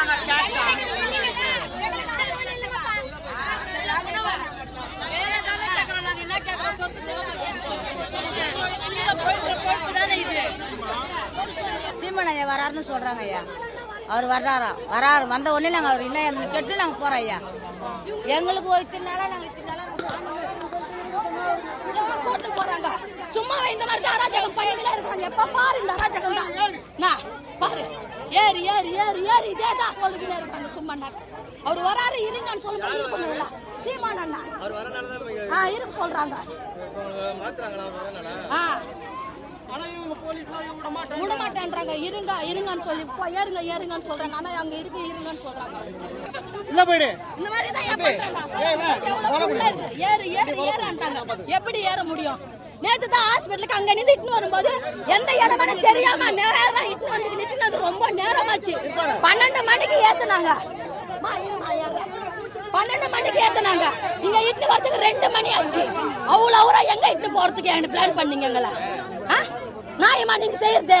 நாங்க கேட்டோம் சீமன் ஐயா வராருன்னு சொல்றாங்க ஐயா. அவர் வர்றாரா? வராரு. வந்த உடனே நாங்க அவர் இன்னும் எங்களுக்கு கெட்டு நாங்க போறோம் ஐயா. எங்களுக்கு ஒரு இத்தனை நாளா நாங்க இத்தனை சும்மா இந்த மாதிரி தான் அராஜகம் பையங்களா இருக்காங்க எப்ப பாரு இந்த அராஜகம் தான். நான் பாரு. ஏறி ஏறி ஏறி ஏறி இதே தான் சொல்லிக்கிட்டே இருப்பாங்க சும்மா அவர் வராரு இருங்கன்னு சொல்லும்போது இருக்கணும்ல சீமான் அண்ணா அவர் வரனால தான் இப்ப ஆ இருக்க சொல்றாங்க. ஆ. விட மாட்டேன்றாங்க இருங்க இருங்கன்னு சொல்லி ஏறுங்க ஏறுங்கன்னு சொல்றாங்க. ஆனா அங்க இருக்கு இருங்கன்னு சொல்றாங்க. போயிடு. இந்த மாதிரி தான் ஏன் பண்றாங்க. ஏறு ஏறு ஏறான்ட்டாங்க எப்படி ஏற முடியும்? நேற்று தான் ஹாஸ்பிட்டலுக்கு அங்க நின்று இட்டுன்னு வரும்போது எந்த இடமான தெரியாம நேரம் இட்டுன்னு வந்து அது ரொம்ப நேரமாச்சு. பன்னெண்டு மணிக்கு ஏத்துனாங்க. பன்னெண்டு மணிக்கு ஏத்துனாங்க. இங்க இட்டு வரதுக்கு ரெண்டு மணி ஆச்சு. அவ்வளவு அவரா எங்க இட்டு போறதுக்கு என்கிட்ட பிளான் பண்ணீங்க எங்களை? ஆ? நீங்க செய்யறது?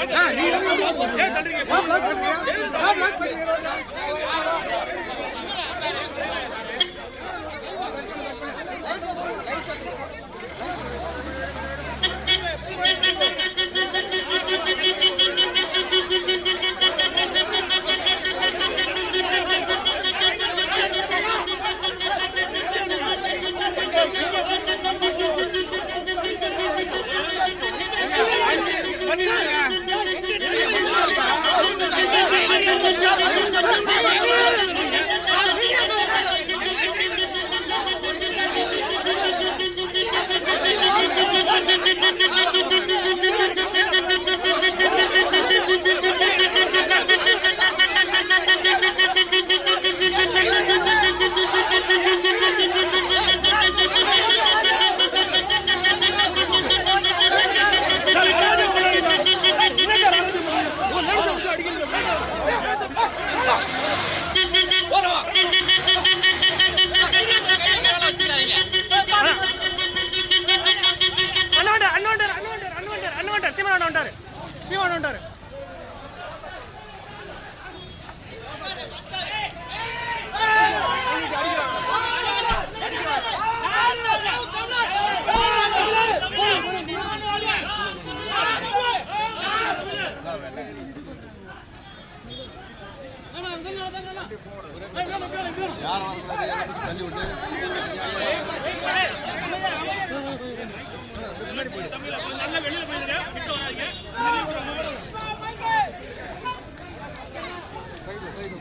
¡Ah,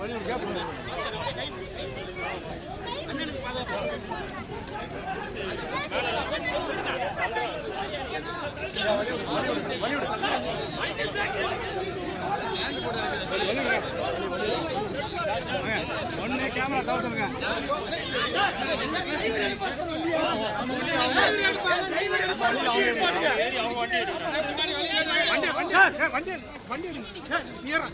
வழிவிடு வண்டி ஏறு.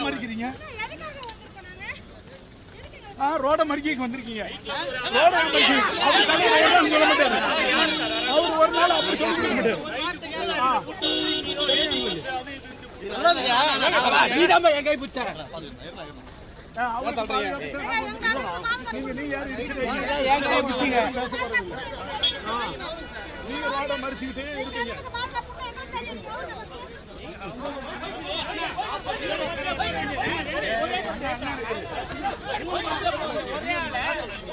போட்டு ரோட மறிக்க வந்திருக்கீங்க ரோட அவர் தலையில ஏறி சொல்ல மாட்டாரு அவர் ஒரு நாள் அப்படி சொல்லி மாட்டாரு ஆ. நீதாம்மா என் கை பிடிச்ச நீங்க ரோட மறிச்சுக்கிட்டே இருக்கீங்க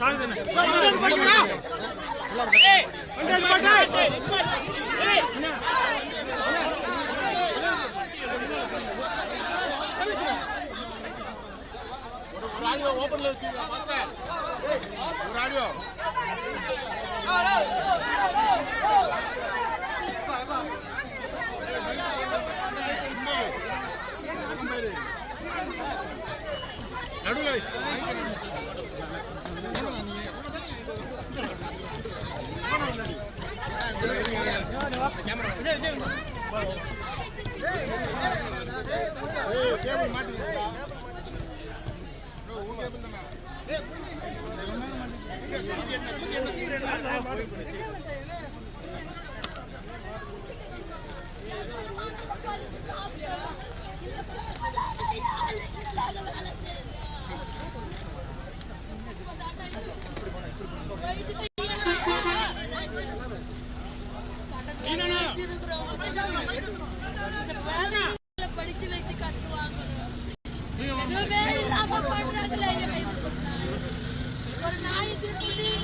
தாங்க கேமராமேன் முன்னாடி வராதீங்க. தூக்கி மேல வச்சிடுங்க படிச்சு